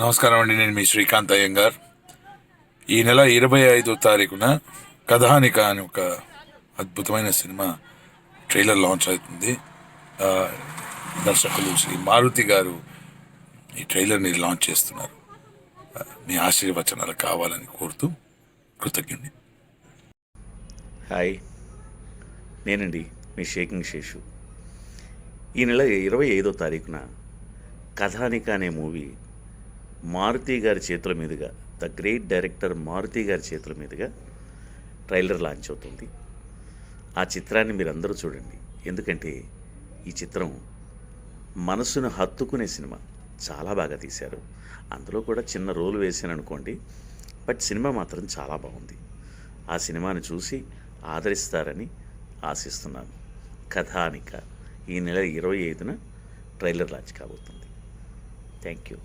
నమస్కారం అండి నేను మీ శ్రీకాంత్ అయ్యంగార్. ఈ నెల ఇరవై ఐదో తారీఖున కథానిక అని ఒక అద్భుతమైన సినిమా ట్రైలర్ లాంచ్ అవుతుంది. దర్శకులు శ్రీ మారుతి గారు ఈ ట్రైలర్ని లాంచ్ చేస్తున్నారు. మీ ఆశీర్వచనాలు కావాలని కోరుతూ కృతజ్ఞుడి హాయ్ నేనండి మీ షేకింగ్ శేషు. ఈ నెల ఇరవై ఐదో తారీఖున కథానిక అనే మూవీ మారుతి గారి చేతుల మీదుగా ద గ్రేట్ డైరెక్టర్ మారుతి గారి చేతుల మీదుగా ట్రైలర్ లాంచ్ అవుతుంది. ఆ చిత్రాన్ని మీరు అందరూ చూడండి. ఎందుకంటే ఈ చిత్రం మనసును హత్తుకునే సినిమా. చాలా బాగా తీశారు. అందులో కూడా చిన్న రోల్ వేసాను అనుకోండి బట్ సినిమా మాత్రం చాలా బాగుంది. ఆ సినిమాని చూసి ఆదరిస్తారని ఆశిస్తున్నాను. కథానిక ఈ నెల ఇరవై ఐదున ట్రైలర్ లాంచ్ కాబోతుంది. Thank you.